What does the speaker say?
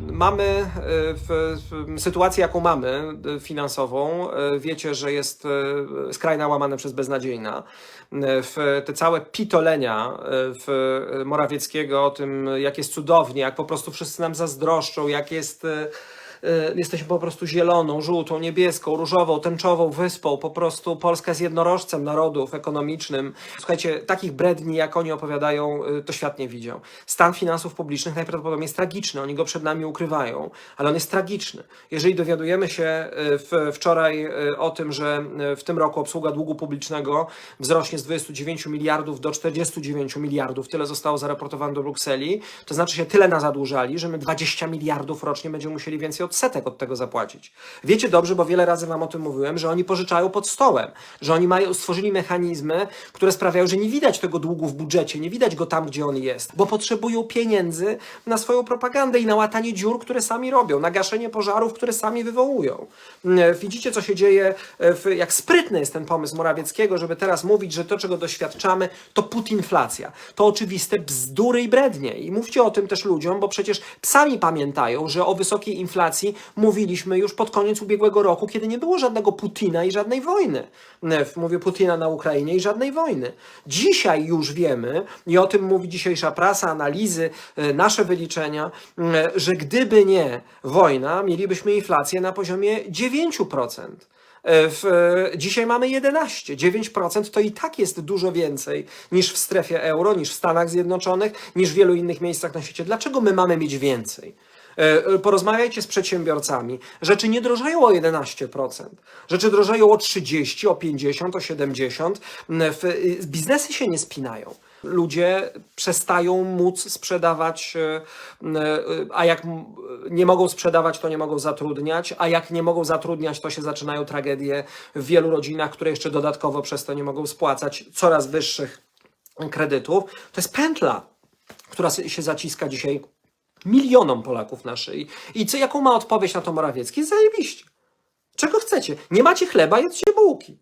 mamy e, w, w, sytuację, jaką mamy e, finansową. E, Wiecie, że jest skrajna łamana przez beznadziejna. W te całe pitolenia w Morawieckiego o tym, jak jest cudownie, jak po prostu wszyscy nam zazdroszczą, jak jest. E, Jesteśmy po prostu zieloną, żółtą, niebieską, różową, tęczową wyspą. Po prostu Polska jest jednorożcem narodów ekonomicznym. Słuchajcie, takich bredni, jak oni opowiadają, y, to świat nie widział. Stan finansów publicznych najprawdopodobniej jest tragiczny. Oni go przed nami ukrywają, ale on jest tragiczny. Jeżeli dowiadujemy się y, w, wczoraj y, o tym, że y, w tym roku obsługa długu publicznego wzrośnie z 29 miliardów do 49 miliardów, tyle zostało zaraportowane do Brukseli, to znaczy się tyle nas zadłużali, że my 20 miliardów rocznie będziemy musieli więcej odsetek od tego zapłacić. Wiecie dobrze, bo wiele razy wam o tym mówiłem, że oni pożyczają pod stołem, że oni mają, stworzyli mechanizmy, które sprawiają, że nie widać tego długu w budżecie, nie widać go tam, gdzie on jest, bo potrzebują pieniędzy na swoją propagandę i na łatanie dziur, które sami robią, na gaszenie pożarów, które sami wywołują. Mm, Widzicie, co się dzieje, e, w, jak sprytny jest ten pomysł Morawieckiego, żeby teraz mówić, że to, czego doświadczamy, to putinflacja. To oczywiste bzdury i brednie. I mówcie o tym też ludziom, bo przecież sami pamiętają, że o wysokiej inflacji mówiliśmy już pod koniec ubiegłego roku, kiedy nie było żadnego Putina i żadnej wojny. Mówię Putina na Ukrainie i żadnej wojny. Dzisiaj już wiemy, i o tym mówi dzisiejsza prasa, analizy, e, nasze wyliczenia, m, że gdyby nie wojna, mielibyśmy inflację na poziomie 9%. E, W, e, dzisiaj mamy 11. 9% to i tak jest dużo więcej niż w strefie euro, niż w Stanach Zjednoczonych, niż w wielu innych miejscach na świecie. Dlaczego my mamy mieć więcej? E, Porozmawiajcie z przedsiębiorcami. Rzeczy nie drożeją o 11%. Rzeczy drożeją o 30, o 50, o 70. M, w- y, Biznesy się nie spinają. Ludzie przestają móc sprzedawać, e, e, a jak nie mogą sprzedawać, to nie mogą zatrudniać, a jak nie mogą zatrudniać, to się zaczynają tragedie w wielu rodzinach, które jeszcze dodatkowo przez to nie mogą spłacać coraz wyższych kredytów. To jest pętla, która się zaciska dzisiaj milionom Polaków na szyi. I co, jaką ma odpowiedź na to Morawiecki? Zajebiście. Czego chcecie? Nie macie chleba, jedzcie bułki.